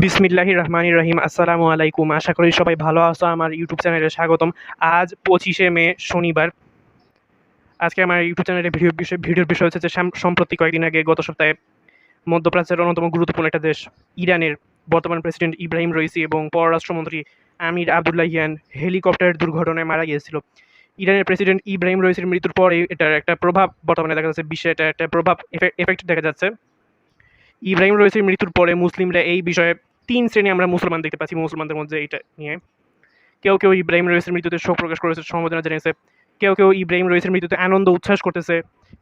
বিসমিল্লাহি রহমানি রহিম, আসসালামু আলাইকুম। আশা করি সবাই ভালো আছো। আমার ইউটিউব চ্যানেলে স্বাগতম। আজ পঁচিশে মে, শনিবার। আজকে আমার ইউটিউব চ্যানেলে ভিডিও বিষয় ভিডিওর বিষয় হচ্ছে যে, সাম- সম্প্রতি কয়েকদিন আগে গত সপ্তাহে মধ্যপ্রাচ্যের অন্যতম গুরুত্বপূর্ণ একটা দেশ, ইরানের বর্তমান প্রেসিডেন্ট ইব্রাহিম রইসি এবং পররাষ্ট্রমন্ত্রী আমির আবদুল্লাহিয়ান হেলিকপ্টার দুর্ঘটনায় মারা গিয়েছিল। ইরানের প্রেসিডেন্ট ইব্রাহিম রইসির মৃত্যুর পরে এটার একটা প্রভাব বর্তমানে দেখা যাচ্ছে, বিশ্বে এটা একটা প্রভাব এফেক্ট দেখা যাচ্ছে। ইব্রাহিম রইসির মৃত্যুর পরে মুসলিমরা এই বিষয়ে তিন শ্রেণি আমরা মুসলমান দেখতে পাচ্ছি, মুসলমানদের মধ্যে এটা নিয়ে। কেউ কেউ ইব্রাহিম রইসের মৃত্যুতে শোক প্রকাশ করেছে সমবেদনা জানিয়েছে। কেউ কেউ ইব্রাহিম রইসের মৃত্যুতে আনন্দ, উচ্ছ্বাস করতেছে।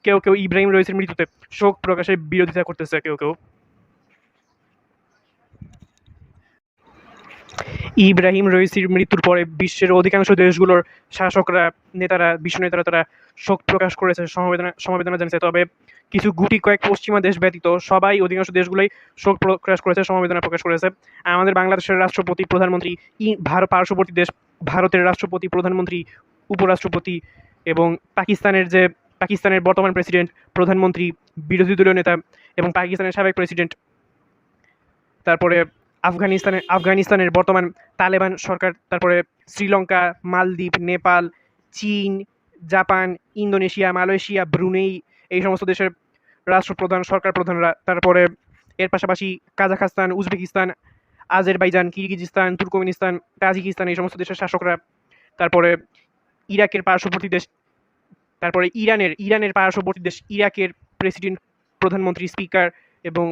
কেউ কেউ ইব্রাহিম রইসের মৃত্যুতে শোক প্রকাশের বিরোধিতা করতেছে, কেউ কেউ। ইব্রাহিম রইসির মৃত্যুর পরে বিশ্বের অধিকাংশ দেশগুলোর শাসকরা, নেতারা, বিশ্ব নেতারা তারা শোক প্রকাশ করেছে সমবেদনা সমবেদনা জানিয়েছে। তবে কিছু গুটি কয়েক পশ্চিমা দেশ ব্যতীত সবাই অধিকাংশ দেশগুলোই শোক প্রকাশ করেছে, সমবেদনা প্রকাশ করেছে। আমাদের বাংলাদেশের রাষ্ট্রপতি, প্রধানমন্ত্রী ভারত পার্শ্ববর্তী দেশ, ভারতের রাষ্ট্রপতি, প্রধানমন্ত্রী, উপরাষ্ট্রপতি এবং পাকিস্তানের যে, পাকিস্তানের বর্তমান প্রেসিডেন্ট, প্রধানমন্ত্রী, বিরোধী দলীয় নেতা এবং পাকিস্তানের সাবেক প্রেসিডেন্ট, তারপরে আফগানিস্তানের আফগানিস্তানের বর্তমান তালেবান সরকার, তারপরে শ্রীলঙ্কা, মালদ্বীপ, নেপাল, চীন, জাপান, ইন্দোনেশিয়া, মালয়েশিয়া, ব্রুনেই এই সমস্ত দেশের রাষ্ট্রপ্রধান, সরকার প্রধানরা, তারপরে এর পাশাপাশি Kazakhstan, Uzbekistan, Azerbaijan, Kyrgyzstan, Turkmenistan, Tajikistan, এই সমস্ত দেশের শাসকরা, তারপরে ইরাকের পার্শ্ববর্তী দেশ, তারপরে ইরানের ইরানের পার্শ্ববর্তী দেশ, ইরাকের প্রেসিডেন্ট, প্রধানমন্ত্রী, স্পিকার এবং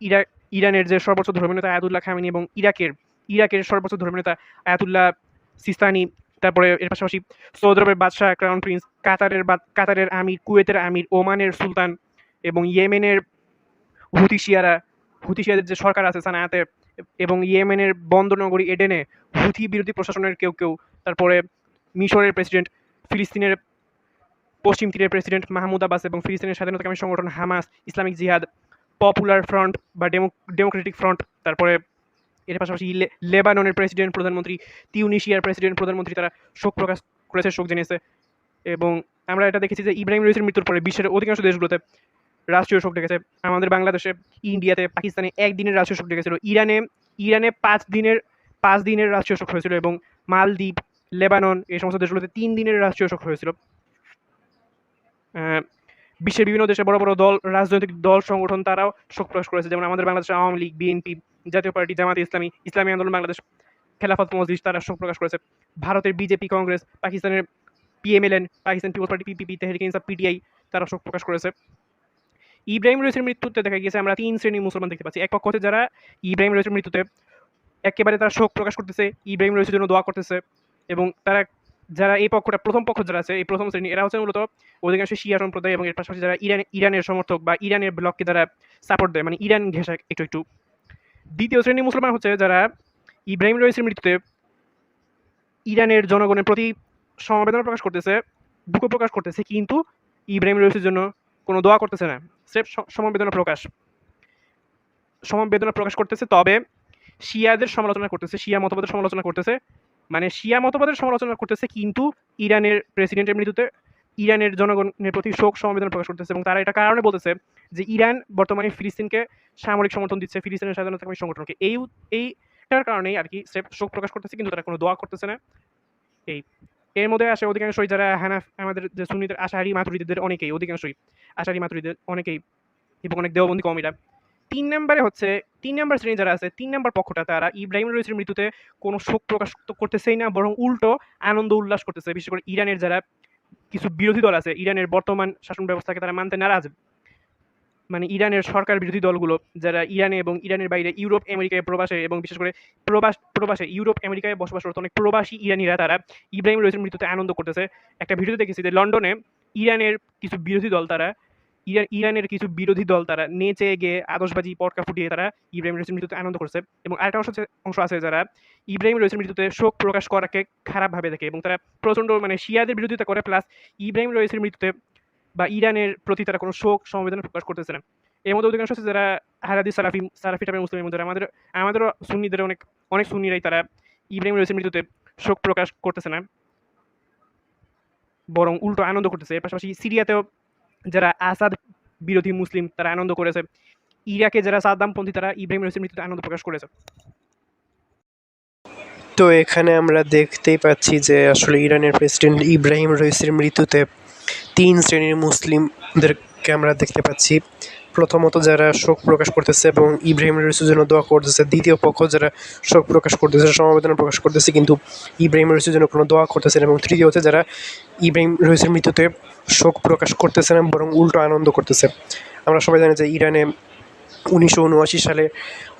ইরাক ইরানের যে সর্বোচ্চ ধর্মীয় নেতা আয়াতুল্লাহ খামিনি এবং ইরাকের ইরাকের সর্বোচ্চ ধর্মীয় নেতা আয়াতুল্লাহ সিস্তানি, তারপরে এর পাশাপাশি সৌদি আরবের বাদশাহ, ক্রাউন প্রিন্স, কাতারের কাতারের আমির, কুয়েতের আমির, ওমানের সুলতান এবং ইয়েমেনের হুতিশিয়ারা, হুতিশিয়াদের যে সরকার আছে সানায়াতে এবং ইয়েমেনের বন্দরনগরী এডেনে হুথি বিরোধী প্রশাসনের কেউ কেউ, তারপরে মিশরের প্রেসিডেন্ট, ফিলিস্তিনের পশ্চিম তীরের প্রেসিডেন্ট মাহমুদ আব্বাস এবং ফিলিস্তিনের স্বাধীনতাকামী সংগঠন Hamas, Islamic jihad, popular front বা ডেমো, ডেমোক্রেটিক ফ্রন্ট, তারপরে এর পাশাপাশি লেবাননের প্রেসিডেন্ট প্রধানমন্ত্রী, তিউনিশিয়ার প্রেসিডেন্ট প্রধানমন্ত্রী, তারা শোক প্রকাশ করেছে, শোক জানিয়েছে এবং আমরা এটা দেখেছি যে ইব্রাহিম রইসের মৃত্যুর পরে বিশ্বের অধিকাংশ দেশগুলোতে রাষ্ট্রীয় শোক ডেকেছে। আমাদের বাংলাদেশে, ইন্ডিয়াতে, পাকিস্তানে একদিনের রাষ্ট্রীয় শোক ডেকেছিল। ইরানে ইরানে পাঁচ দিনের পাঁচ দিনের রাষ্ট্রীয় শোক হয়েছিল এবং মালদ্বীপ, লেবানন এই সমস্ত দেশগুলোতে তিন দিনের রাষ্ট্রীয় শোক হয়েছিল। বিশ্বের বিভিন্ন দেশে বড় বড় দল, রাজনৈতিক দল, সংগঠন তারাও শোক প্রকাশ করেছে। যেমন আমাদের বাংলাদেশের আওয়ামী লীগ, বিএনপি, জাতীয় পার্টি, জামাত ইসলামী ইসলামী আন্দোলন, বাংলাদেশ খেলাফত মজলিস তারা শোক প্রকাশ করেছে। ভারতের বিজেপি, কংগ্রেস, পাকিস্তানের PMLN, Pakistan peoples party, PPP, Tehreek Insaf, PTI তারা শোক প্রকাশ করেছে। ইব্রাহিম রইসের মৃত্যুতে দেখা গিয়েছে, আমরা তিন শ্রেণির মুসলমান দেখতে পাচ্ছি। এক পক্ষ হচ্ছে যারা ইব্রাহিম রইসের মৃত্যুতে একেবারে তারা শোক প্রকাশ করতেছে, ইব্রাহিম রইসের জন্য দোয়া করতেছে এবং তারা যারা এই পক্ষটা প্রথম পক্ষ যারা আছে, এই প্রথম শ্রেণি, এরা হচ্ছে মূলত অধিকাংশ শিয়া সম্প্রদায় এবং এর পাশাপাশি যারা ইরান, ইরানের সমর্থক বা ইরানের ব্লককে যারা সাপোর্ট দেয় মানে ইরান ঘেঁষা একটু একটু। দ্বিতীয় শ্রেণির মুসলমান হচ্ছে যারা ইব্রাহিম রইসের মৃত্যুতে ইরানের জনগণের প্রতি সমবেদনা প্রকাশ করতেছে, দুঃখ প্রকাশ করতেছে, কিন্তু ইব্রাহিম রইসের জন্য কোনো দোয়া করতেছে না। স্রেফ সমবেদনা প্রকাশ। সমবেদনা প্রকাশ করতেছে, তবে শিয়াদের সমালোচনা করতেছে, শিয়া মতবাদের সমালোচনা করতেছে। মানে শিয়া মতবাদের সমালোচনা করতেছে কিন্তু ইরানের প্রেসিডেন্টের মৃত্যুতে ইরানের জনগণের প্রতি শোক সমবেদনা প্রকাশ করতেছে এবং তারা এটা কারণে বলতেছে যে ইরান বর্তমানে ফিলিস্তিনকে সামরিক সমর্থন দিচ্ছে, ফিলিস্তিনের স্বাধীনতাকামী সংগঠনকে। এই, এইটার কারণেই আর কি স্রেফ শোক প্রকাশ করতেছে কিন্তু তারা কোনো দোয়া করতেছে না। এই এর মধ্যে আসে অধিকাংশই যারা হানাফ আমাদের যে সুন্নিদের আশাহারি মাতুরিদের অনেকেই, অধিকাংশই আশাহারি মাতুরিদের অনেকেই এবং অনেক দেওবন্দি কমিরা। তিন নম্বরে হচ্ছে, তিন নম্বর শ্রেণি যারা আছে, তিন নম্বর পক্ষটা তারা ইব্রাহিম রইসের মৃত্যুতে কোনো শোক প্রকাশ করতেছেই না, বরং উল্টো আনন্দ উল্লাস করতেছে। বিশেষ করে ইরানের যারা কিছু বিরোধী দল আছে, ইরানের বর্তমান শাসন ব্যবস্থাকে তারা মানতে নারাজ। মানে ইরানের সরকার বিরোধী দলগুলো, যারা ইরানে এবং ইরানের বাইরে ইউরোপ, আমেরিকায় প্রবাসে এবং বিশেষ করে প্রবাস, প্রবাসে, ইউরোপ, আমেরিকায় বসবাসরত অনেক প্রবাসী ইরানিরা তারা ইব্রাহিম রইসের মৃত্যুতে আনন্দ করতেছে। একটা ভিডিও দেখেছি যে লন্ডনে ইরানের কিছু বিরোধী দল তারা ইরান ইরানের কিছু বিরোধী দল তারা নেচে গিয়ে আতশবাজি, পটকা ফুটিয়ে তারা ইব্রাহিম রইসের মৃত্যুতে আনন্দ করছে। এবং আরেকটা অংশ অংশ আছে যারা ইব্রাহিম রইসের মৃত্যুতে শোক প্রকাশ করাকে খারাপভাবে দেখে এবং তারা প্রচণ্ড মানে শিয়াদের বিরোধিতা করে, প্লাস ইব্রাহিম রইসের মৃত্যুতে বা ইরানের প্রতি তারা কোনো শোক সমবেদনা প্রকাশ করতেছে না। এর মধ্যে অধিকাংশ আছে যারা হারাদি সালাফি সালাফি টাইপের মুসলিমের মধ্যে আমাদের, আমাদেরও সুন্নিদের অনেক অনেক সুন্নিরাই তারা ইব্রাহিম রইসের মৃত্যুতে শোক প্রকাশ করতেছে না। বরং উল্টো আনন্দ করতেছে। এর পাশাপাশি সিরিয়াতেও যারা আসাদ বিরোধী মুসলিম তারা আনন্দ করেছে। ইরাকে যারা সাদ্দামপন্থী তারা ইব্রাহিম রইসির মৃত্যুতে আনন্দ প্রকাশ করেছে। তো এখানে আমরা দেখতেই পাচ্ছি যে আসলে ইরানের প্রেসিডেন্ট ইব্রাহিম রইসির মৃত্যুতে তিন শ্রেণির মুসলিমদেরকে আমরা দেখতে পাচ্ছি। প্রথমত যারা শোক প্রকাশ করতেছে এবং ইব্রাহিম রইসির জন্য দোয়া করতেছে। দ্বিতীয় পক্ষ যারা শোক প্রকাশ করতেছে সমবেদনা প্রকাশ করতেছে, কিন্তু ইব্রাহিম রইসির জন্য কোনো দোয়া করতেছে না। এবং তৃতীয় হচ্ছে যারা ইব্রাহিম রইসির মৃত্যুতে শোক প্রকাশ করতেছে না, বরং উল্টো আনন্দ করতেছে। আমরা সবাই জানি যে ইরানে উনিশশো উনআশি সালে,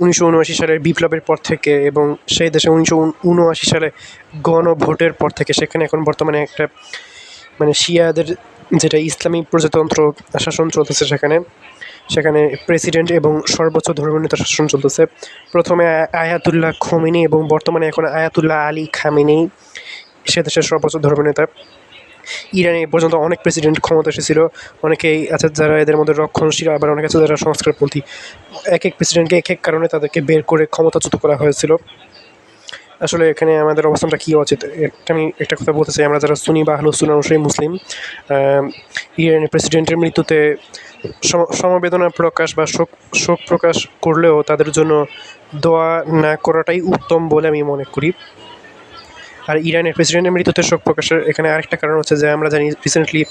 উনিশশো উনআশি সালের বিপ্লবের পর থেকে এবং সেই দেশে উনিশশো উনআশি সালে গণভোটের পর থেকে, সেখানে এখন বর্তমানে একটা মানে শিয়াদের যেটা ইসলামী প্রজাতন্ত্র শাসন চলতেছে সেখানে সেখানে প্রেসিডেন্ট এবং সর্বোচ্চ ধর্মীয় নেতা শাসন চলতেছে। প্রথমে আয়াতুল্লাহ খমিনি এবং বর্তমানে এখন আয়াতুল্লাহ আলী খামিনি, সে দেশের সর্বোচ্চ ধর্মীয় নেতা। ইরানে এ পর্যন্ত অনেক প্রেসিডেন্ট ক্ষমতা এসেছিল অনেকেই আছে যারা এদের মধ্যে রক্ষণশীল, আবার অনেক আছে যারা সংস্কারপন্থী। এক এক প্রেসিডেন্টকে এক এক কারণে তাদেরকে বের করে ক্ষমতাচ্যুত করা হয়েছিল। আসলে এখানে আমাদের অবস্থানটা কী উচিত একটা আমি একটা কথা বলতে চাই। আমরা যারা সুনি বা আহলুসুন অনুসারী মুসলিম ইরানের প্রেসিডেন্টের মৃত্যুতে সম- সমবেদনা প্রকাশ বা শোক শোক প্রকাশ করলেও তাদের জন্য দোয়া না করাটাই উত্তম বলে আমি মনে করি। আর ইরানের প্রেসিডেন্টের মৃত্যুতে শোক প্রকাশের এখানে আরেকটা কারণ হচ্ছে যে আমরা জানি রিসেন্টলি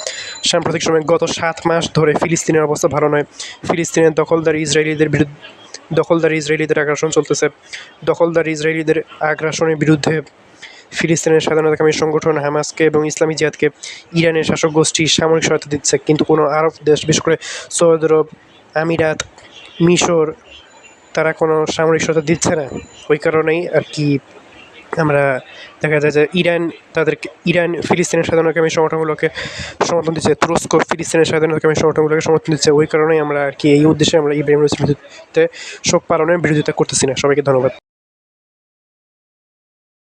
সাম্প্রতিক সময়ে গত সাত মাস ধরে ফিলিস্তিনের অবস্থা ভালো নয়। ফিলিস্তিনের দখলদার ইসরায়েলিদের বিরুদ্ধে দখলদার ইসরায়েলিদের আগ্রাসন চলতেছে। দখলদার ইসরায়েলিদের আগ্রাসনের বিরুদ্ধে ফিলিস্তিনের স্বাধীনতাকামী সংগঠন হামাসকে এবং ইসলামী জিহাদকে ইরানের শাসক গোষ্ঠী সামরিক সহায়তা দিচ্ছে। কিন্তু কোনো আরব দেশ, বিশেষ করে সৌদি আরব, আমিরাত, মিশর, তারা কোনো সামরিক সহায়তা দিচ্ছে না। ওই কারণেই আর কি আমরা দেখা যায় যে ইরান তাদেরকে, ইরান ফিলিস্তিনের স্বাধীনতাকামী সংগঠনগুলোকে সমর্থন দিচ্ছে, তুরস্ক ফিলিস্তিনের আমি সংগঠনগুলোকে সমর্থন দিচ্ছে। ওই কারণেই আমরা আর কি এই উদ্দেশ্যে আমরা ইব্রাহিম রসির বিরুদ্ধে শোক পালনের বিরোধিতা করতেছি না। সবাইকে ধন্যবাদ।